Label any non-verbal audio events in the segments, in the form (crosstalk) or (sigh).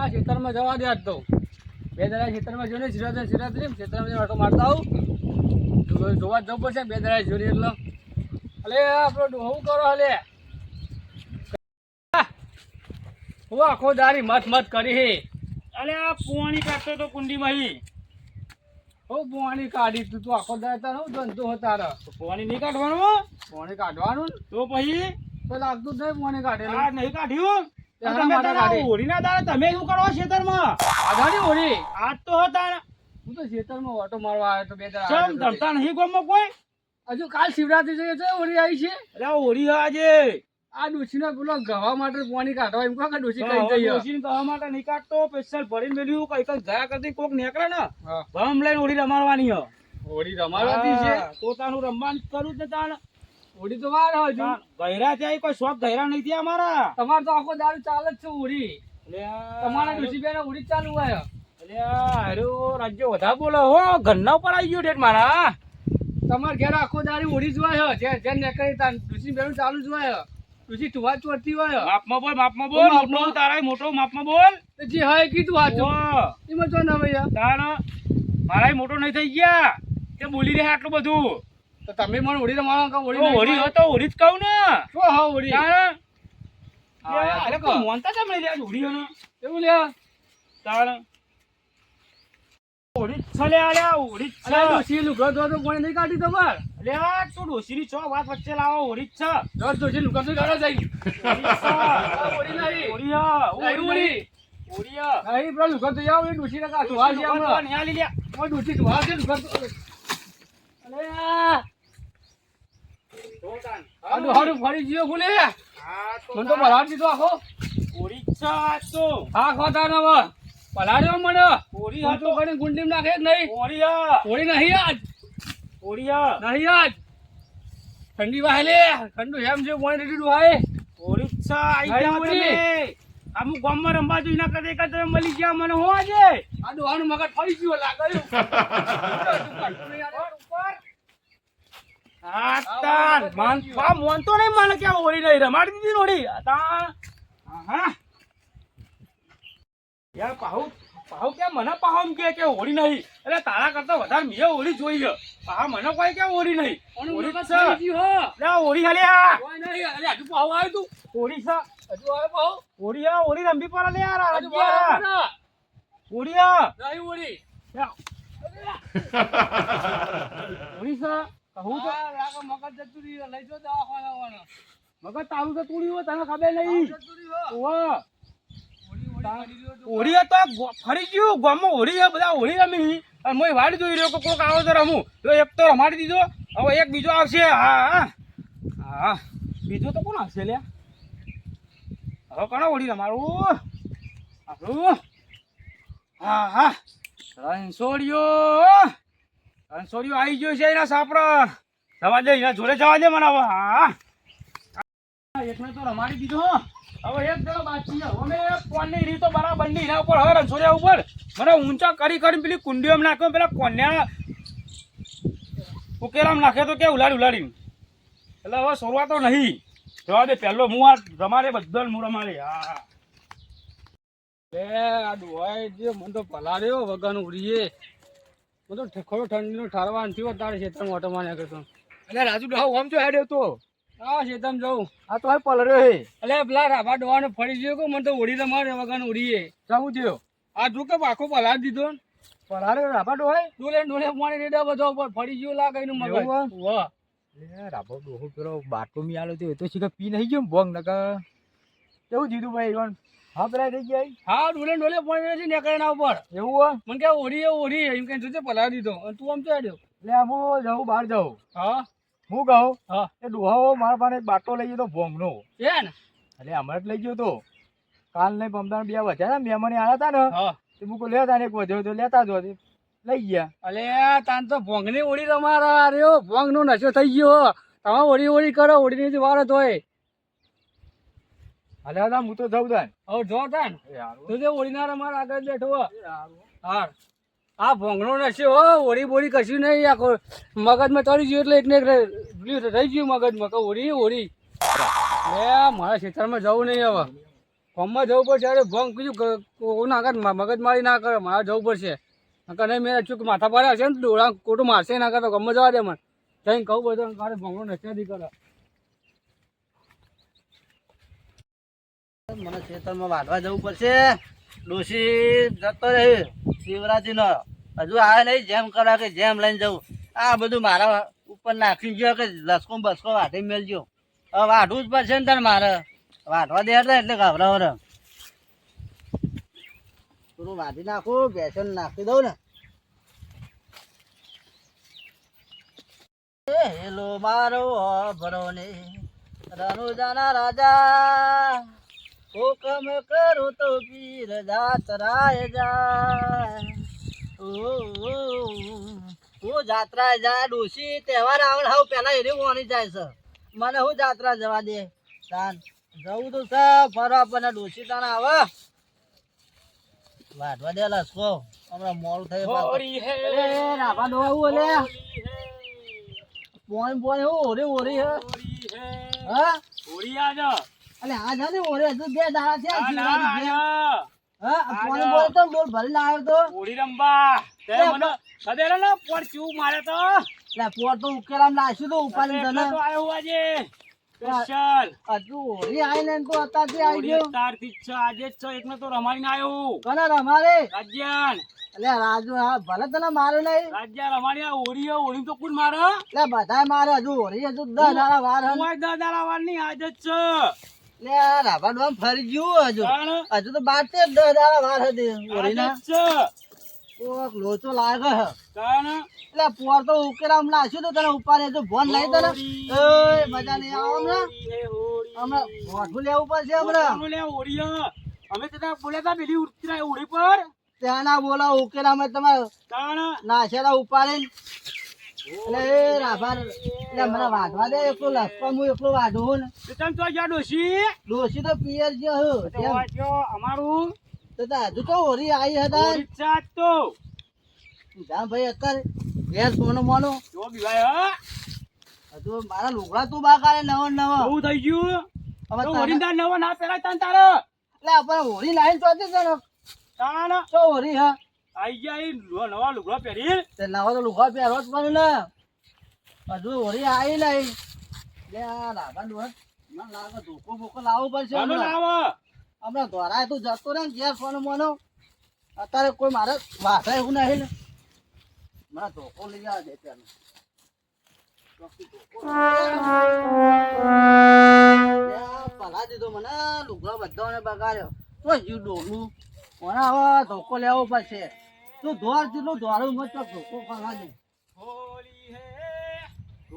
આ ખેતરમાં જવા દે તો. બે દાડા ખેતરમાં જોઈને સિરાજ સિરાજ ને ખેતરમાં આટો મારતા આવું. જોવા જવું પડશે બે દાડા જોડી એટલે. અલે આપણો ડોહું કરો અલે? હું આખો દારી મત મત કરી હે. અલે આ પુવાણી કાઢતો તો કુંડીમાં. હું. પુવાણી કાઢી તું તું આખો દાડા તારો હું ધંધો હતો તારો. પોણી નહીં કાઢવાનું? પુવાણી કાઢવાનું? તો પછી? તો લાગતું જ નહીં પોણી કાઢેલું. નહીં કાઢ્યું? તમે માટે તારા હોળીના દાડે તમે શું કરો ખેતરમાં આધારી હોળી. આજ તો હતા હું તો ખેતરમાં ઓટો મારવા આવ્યો તો બે દાડા ચમ આવ્યો નહીં ગમો કોઈ? હજુ કાલ શિવરાત્રી છે એટલે હોળી આવી છે? એટલે આ હોળી આજે. આ ડોશીને પેલો ગવા માટે પાણી કાઢવા એમ કહો કે કઈ કહવા માટે નહીં કાઢતો. ભરીને મેલ્યું. કઈ કઈ ગયા કરતી કોક નીકળે ને. ભમ લઈને હોળી રમાડવાની હોળી રમાડવાથી છે. પોતાનું રમવાનું જ કરું છે તાણ. હોળી તો વાર હજુ. ગયરા ત્યાં કોઈ શોખ ગયરા નહીં થયા અમારા. તમારે તો આખો દારૂ ચાલે જ છે ઉડી. તમારા બેન હોળી ચાલુ હોય. એટલે રાજ્ય વધારે બોલો. હો ઘરના ઉપર આવી ગયો મારા. તમારે ઘેર આખો દારૂ ઉડી જ હોય જે જેમ નીકળી તાર ડોશી ચાલુ જ હોય ડોશી તુવા ચોરતી હોય માપમાં બોલ માપમાં બોલ. મોટો તારા મોટો માપમાં બોલ. તો જે હોય કીધું ઓ, એમાં જો ના ભૈયા તાણ મારા મોટો નહીં થઈ ગયા. તે બોલી રહ્યા આટલું બધું? તો તમે મને ઓડી રમાડો કે ઓડી હોળી રમાડો? હતો હોળી જ કહું ને શું હા ઓડી હા, અરે કો. મોનતા નહીં લ્યા હોળી હનો? એવું તાણ હોળી જ છે લ્યા, લ્યા, હોળી જ છે. ડોશી લુગડો ધોવા તો પાણી નહીં કાઢી તમાર લ્યા, તું ડોશીની છો વાત વચ્ચે લાવો ઓડી છ છે ડોસી લુગડો તો કાઢો જાય જ. આ હોળી નહીં હોળી હા, નહીં હોળી હોળી નહીં પેલો લુગડો તો આવ એ ડોસી ને કાઢો. કોણ ન્યા લઈ લ્યા. ઓય ડોશી તું હાલ તો. અલે આ આડું હાડું ફરી ગયો તો મને તો. પલાળ દીધો આખો જ છે આજ તો. હા ખોતા ને હવે પલાળ્યો મને હોળી હું હતો. કરીને ગુંડીમ નાખે નહીં હા. હોળી નહીં આજ હા. નહીં આજ ઠંડી વાહેલે ઠંડુ એમ છે પાણી દીધું વાહે જ છે, આઈ હોળી. તમે. અમુક ગામમાં રમવા જોઈ ના કરતા એકાદ તમે મળી ગયા મને હું આજે આ ડોહાનું મગજ ફરી ગયો લાગ્યું (laughs) હા તાન માન બા મોનતો નહીં મને કે હોળી નહીં રમાડી દીધી હોળી. તાન હા યાર પાહુ પાહુ કે મને પાહુ કે કે હોળી નહીં. એટલે તારા કરતા વધારે મેં હોળી જોઈ છે. પાહા મને કોઈ કે હોળી નહીં. હોળી છે. લે હોળી હાલે આ. હોળી છે. હોળી આ હોળી રંભી પર લે યાર આ રાજ્યા. હોળી આ. લે. હોળી છે. કહું તો મગજ તારું તો હોય તને ખબર નહીં. ઓવા હોળી હતો ફરી ગયું. ગામમાં હોળી છે બધા હોળી રમી. અને મોય વાડી જોઈ રહ્યો કોક આવે તો રમું. તો એક તો રમાડી દીધો. હવે એક બીજો આવશે. હા હા. હા બીજો તો કોણ આવશે લે હવે કોણ હોળી રમાડું આપણું? હા હા. રણછોડિયો રણછોડિયો આવી ગયો છે એના સાપડા. જવા દે, એના જોડે જવા દે મને હવે, હા. એકને બરાબરની એના ઉપર હવે રણછોડિયા ઉપર. ઊંચા કરી કરીને નાખ્યો પેલા કોન્યા ઉકેલામ નાખે તો કે ઉલાડી ઉલાડી એટલે હવે શરૂઆત નહીં. જવા દે, પહેલો હું આ રમાડે બધા હું રમાડે, હા એ આ ડોહાએ જે મને તો પલાર્યો વગર ઉડીએ તો ખરો ઠંડીનો ઠારવા થયો તારે ખેતરમાં મોટો માર્યા કરતો એટલે રાજુ ડહાવ આમ જો હેડ્યો તો. હા ખેતરમાં જાઉં આ તો પલર્યો હે. એટલે પેલા રાભા ડોવાનો ફરી ગયો કે મને તો ઓડી રમાડે વગાનું ઉડીએ જવું થયો. આ જો કે આખો પલાર દીધો પલાર્યો રાભા ડોહાય ડોલે ડોલે પાણી રેડા બધો ઉપર ફરી ગયો લાગે એનું મગજ વાહ રાબો ડોહો પેલો બાટલો મી આલો તો એ તો શીખર પી નહીં ગયો ભોંગ નકા કેવું જીધું ભાઈ ઈવન? હા પેલા થઈ ગયા હા ડોલે ડોલે પાણી નથી નીકળે એના ઉપર. એવું હોય? મને કે ઓઢી ઓઢી એમ કે જોજે પલા દીધો. અને તું આમ ચાડ્યો એટલે હું જાઉં બહાર જાઉં. હા. હું કહું હા. એ ડોહાઓ મારા પાસે એક બાટો લઈ ગયો તો ભોંગનો. છે ને? એટલે હમણાં જ લઈ ગયો તો. કાલ ને પમદાન બે વધ્યા ને મહેમાન આવ્યા હતા ને હા. તે મૂકો લેતા ને એક વધ્યો તો લેતા જો. લઈ ગયા. અલે તાન તો ભોંગની ઓડી રમારા રહ્યો ભોંગનો નશો થઈ ગયો. તમે ઓડી ઓડી કરો ઓળીની જ વાર હોય હાલે હતા હું તો જાઉં તાન હવે જો તાન એ તું જે ઓળીનાર અમાર આગળ બેઠો હો. એ હારું. આ ભોંગણો નશે હો ઓડી બોળી કશું નહીં આખો મગજમાં ચડી ગયું એટલે એકને એક રહી ગયું મગજમાં કે ઓડી ઓડી લે મારા ખેતરમાં જવું નહીં હવે. ગામમાં જવું પડશે અરે ભોંગ કીધું કોના આગળ મગજ મારી ના કરે મારે જવું પડશે. નકર નહીં મેં ચૂક માથા પાડે હશે ને ડોળા ખોટું મારશે ના કરતો ગમે જવા દે મને. જઈને કહું બધું મારે ભોંગણો નશે નહીં કરે મને ખેતરમાં વાઢવા જવું પડશે. ડોશી જતો રહે, શિવરાત્રીનો. હજુ આવે નહીં, જેમ કરવા કે જેમ લઈને જવું. આ બધું મારા ઉપર નાખી ગયો કે લસકો બસકો વાઢી મેળજો હવે વાઢવું જ પડશે ને તને મારે. વાઢવા દે એટલે ગભરાવો રે થોડું વાઢી નાખું, બેસન નાખી દઉં ને. હેલો મારો ભરો ને રનુજાના રાજા. હુકમ કરું તો પીર જાત રાય જાય હું જાત્રા જાય ડોસી તહેવાર આવડ હાવ પેલા એરી મોની જાય છે. મને હું જાત્રા જવા દે? તાન જવું તો છે ફરવા પણ ડોસી તાન આવે. વાઢવા દે લસકો. હમણાં મોડું થઈ રાભા ડોવા ઓલે? પોઈન્ટ હું. ઓરી ઓરી હે. હા? ઓરી આજો. અલે આ જાને ઓરે હજુ બે દાડા છે આ ના આયો હા આ પોણી બોલે તો બોલ ભરીને આવ્યો તો. ઓડી રંબા તે મને સદેરા ને પોર ચૂ મારે તો. લે પોર તો ઉકેલામ નાખ્યું તો ઉપાડી તને. તો આયો આજે. સ્પેશિયલ. હજુ હોળી આઈ ને તો અત્યારથી આવી ગયો. તારથી છ. આજે છ. એક ને તો રમાડીને આવ્યો. કને રમારે રાજ્યાન. અલે રાજુ હા ભલે તને મારે નહીં. રાજ્યા રમાડી આ ઓરી હોળી તો કોણ મારે? લે બધાય મારે હજુ હોળી હજુ દસ દાડા વાર દસ દાડા વારની આજે જ છે. લે રાભા ફરી ગયું હજુ. હજુ તો બાર તેર દસ દાડા વાર હતી કોક લોચો લાગે હે એટલે પોર તો તો તને ઉપાડે તો ફોન નહીં તને. હોળી, મજા નહીં આવે હમણાં. હમણાં મોઢું લેવું પડશે હમણાં. બોલે હોળી અમે તો ત્યાં બોલ્યા તા પેલી ઉતરાય હોળી પર. ત્યાંના બોલા ઉકેલામાં તમારે નાશેલા ઉપાડે ઉપાડીને. એટલે એ રાભા એટલે મને વાઢવા દે એકલું લસકો હું એકલું વાઢું ને. તો તને તો જ્યાં ડોશી? ડોશી તો પિયર જે હું. તો અમારું તો તો હજુ તો હોરી આવી હતા હોળી જ છે તો. જા ભાઈ અત્યારે મોનું. જો બીવાય હા. હજુ મારા લુગડા તું બા કાલે નવો નવો. બહુ થઈ ગયું. હવે તાર નવો ના પહેરાય તને તારે. એટલે આપણે હોરી લાઈન ચોથી છે ને. તાણ. તો હોરી હા. આઈ ગયા નવા લુગડા પહેરી તે નવા તો લુગડા પહેરવો જ પડે ને. હજુ હોરી આવી નહીં લે આ મને લાગે ધોકો બોકો લાવવો પડશે હમણાં. ધોરાય તું જતો ને ઘેર સોનું મોનું. અત્યારે કોઈ મારે વાસા એવું નહીં ને. મને ધોકો લઈ આવે આ પલા દીધો મને લુગડો બધાને બગાડ્યો. તો જીવ ડોલું મને હવે ધોકો લેવો પડશે. તું ધોર જેટલું ધોરું મત ધોકો કરવા દે હોળી હે ધોકો એ નહીં ઘેર પડ્યું છે હા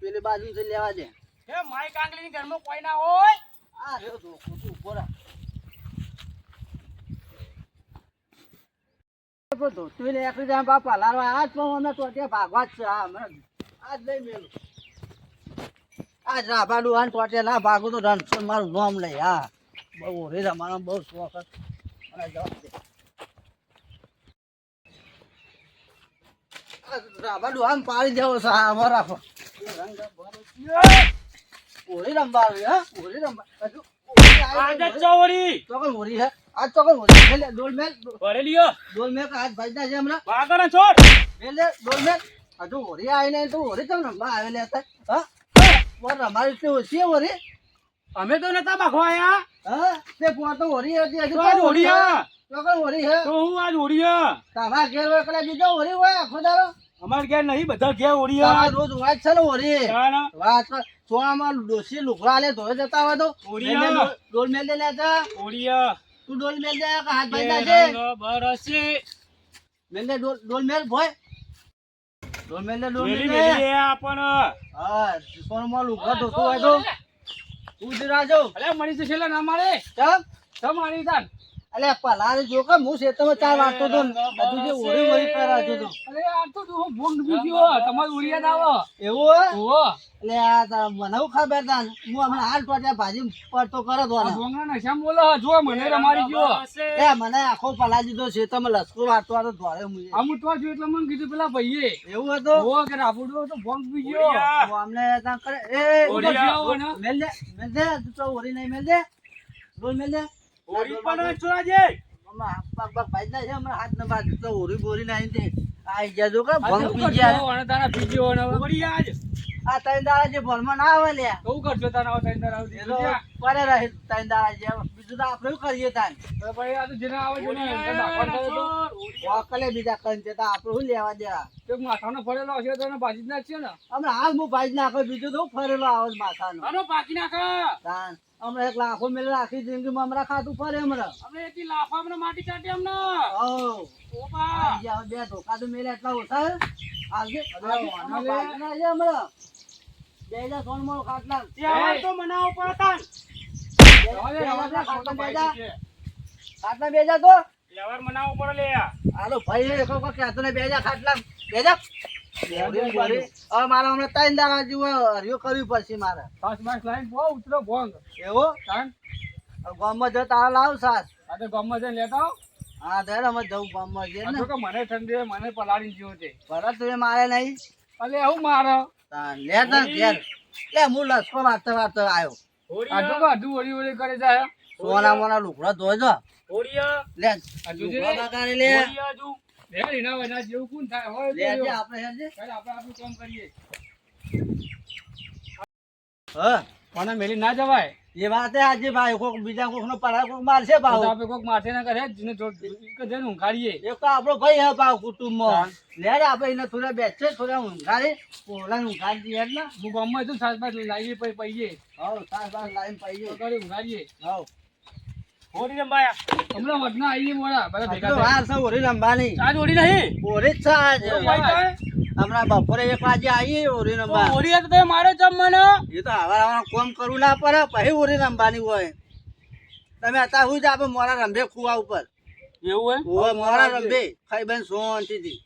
પેલી બાજુ થી લેવા દે. હે માઈ કાંગલી ની ઘરમાં કોઈ ના હોય? આ રહ્યો ધોકો તું ઊભો રાખ. ધોતું ને એકલી જાય બાપા લારવા આજ પણ અમે તો ત્યાં ભાગવા જ છે આ હમણાં આજ લઈ મેલું. આજ રાભાડું આન ટોટે ના ભાગું તો રણછોડ મારું નામ લઈ હા. બહુ રે રમાનો બહુ શોખ હતો. રાભાડું આમ પાડી દેવો છે હા આમાં રાખો ઓરી હા ઓરી રમવા હજુ ઓરી આવી આજે જ નહીં. છે હોળી ચોકન હોરી હે આજ ચોકન હોરી મેલે ડોલ મેલ ભરેલી હો ડોલ મેલ કા હાથ ભાજના છે હમણાં. વાગણ છોડ. મેલે ડોલ મેલ. હજુ હોરી આવીને તો હોરી કેમ રમવા આવેલે હતા હા? બોલ રમાડી તે ઓછી હે હોરી અમે તો નતા બાખવા આયા. હા? તે પોર તો હોરી હતી હજુ તો હોળી હે. ચોકન હોરી હે તો હું આજ હોળી હા. તમારા ઘેર કદાચ બીજો હોરી હોય આખો દાડો. અમાર ઘેર નહીં બધા ઘેર ઓરી રોજ વાત છે ને ઓરી વાત સોળામાં ડોસી લુકડા લે ધોઈ જતા હોય તો. ડોલ- મેલ દે લેતા હોળી તું ડોલ મેલ દે કે હાથ ભાજના છે રંગ મેલ દે ડોલ ડોલ મેલ ભોય. ડોલ મેલ દે ડોલ મેલ દે. આપણ. હા સોનમાં લુકડા ધોતો હોય તો. તું જ રાજો અલે મળી છે છેલ્લા ના મારે ચમ? તો મારી તાન અલ્યા પલારી જો કે હું શેતમાં ચાર વાટતો હતો બધું જે ઓળી ઓળી કરાવતો હતો અલે આ તો તું ભૂંગ બીજો ગયો તમારી ઉરિયાદ આવો. એવું હે? ઓહો. આ તા મને ખબર તા હું હમણાં હાલ ટોટ્યા ભાજી પડતો કરો તો ભોંગના નશામાં બોલો? જો મને રમાડી ગયો. એ મને આખો પલા દીધો છે તમે લસકો વાટતો હતો ધોરે હું આ હું તો એટલે મને કીધું પેલા ભાઈએ. એવું હતો? ઓ કે રાફુડો તો ભૂંગ બીજો ગયો. અમને ત્યાં કરે. એ. મેલ દે મેલ દે તું તો ઓરી નહીં મેલ દે. બોલ મેલ દે. ઓરી પણ છોડાજે હમણાં પગ પગ ભાઈ ના છે હમણાં હાથ ન બાદ તો ઓરી બોરી ના દે. આ ઈજા કે ભંગ પી ગયા. અને તારા પી ગયો ને હવે? ઓરિયા આ ત્રણ દાડા જે ભણમાં ના આવે તારા દાડા રહે દાડા બીજું તો આપણે કરીએ તાન? તો ભાઈ આ તો જેને આવે ને તો બીજા કન છે તો આપણે શું લેવા દેવા? એક માથાનો ફરેલો છે તો ભાજી જ ને. હમણાં હાલ હું ભાઈ નાખો બીજું તો ફરેલો આવે માથા માથાનો. આનો પાકી નાખો. તાન હમણાં એક લાખો મેલે આખી જિંદગી મમરા ખાતું ફરે હમણાં. આપણે એથી લાખો આપણે માટી ચાટી અમને ઓ ઓપા. બે ધોકા તો મેલે એટલા ઓછા. આજે હમણાં. બે હજાર સોનમાં ખાટલા તો મનાવો પડતા ખાટલા બે હજાર. તો? વ્યવહાર મનાવો પડે લે હાલો ભાઈ એક વખત કહેતો ને બે હજાર ખાટલા. બે હજાર? મારે હમણાં ત્રણ દાડા જેવું હરિયો કરવી પડશે મારે. સાસ બાસ લાઈન બહુ ઉતરો ભોંગ. એવો? ગામમાં જો તારા લાવ સાસ. આ ગામમાં જઈને લેતા હા ધર અમે જવું ગામમાં જઈએ ને. કે મને ઠંડી મને પલાળી જેવો છે. ભરત તું મારે નહીં. અલે હું મારો. લે તાન ઘેર લે. હું લસકો વાંચતા વાંચતા આવ્યો. આ જો કે અડધું ઓળી ઓળી કરે જાય. સોના મોના લુકડા ધોજો લે જુ લે એના વના જેવું કોણ થાય હોય લે જે આપણે હેરજે. ચાલ આપણે આપણું કામ કરીએ. હા. પણ મેલી ના જવાય? એ વાત આજે ભાઈ કોક બીજા કોક નો પડા કોક મારશે ભાવ. આપણે કોક માથે ના કરે જેને કે જેને ઊંઘાડીએ. એક તો આપણો ભાઈ હે ભાવ કુટુંબમાં. લે રે આપણે એને થોડા બેસે થોડા ઊંઘાડી. પોલા ઊંઘાડી એટલે. હું ગામમાં છું સાસ બાસ લાવીએ પછી પૈયે. હવ સાસ બાસ લાઈન પાઈએ તો કરી ઊંઘાડીએ. હવ ઓરી રંબાયા હમણાં વટના આવીએ મોડા બધા ભેગા વાર છે ઓરી લંબાની. આજ ઓરી નહીં? ઓરી જ છે આજે. હમણાં બપોરે એક વાગે આવીએ ઓરી લંબા. ઓરિયા તો મારે જમ મને એ તો આવા કોમ કરવું ના પડે પછી ઓરી લંબાની હોય. તમે અત્યારે હું જ આપણે મોરા રંભે ખુવા ઉપર. એવું હોય? મોરા રંભે. ખાઈ બેન શાંતિથી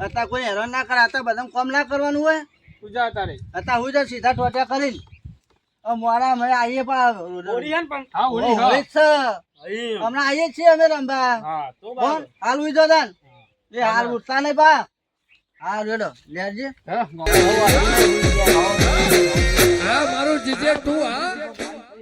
અત્યારે કોઈ હેરાન ના કરે અત્યારે બધા કોમ ના કરવાનું હોય. તું જા અત્યારે હું જ સીધા ટોટ્યા કરીને. મોરા અમે આવીએ પણ ઓરિયા ને પણ. હા હા. ઓય જ છે. હમણાં આવીએ છીએ અમે રંભા હા તો કોણ હાલ ઉઈ જો તાન. એ હાલ ઉઠતા નહીં પા. હા રેડો લેજે. હા મારું જીજે તું હા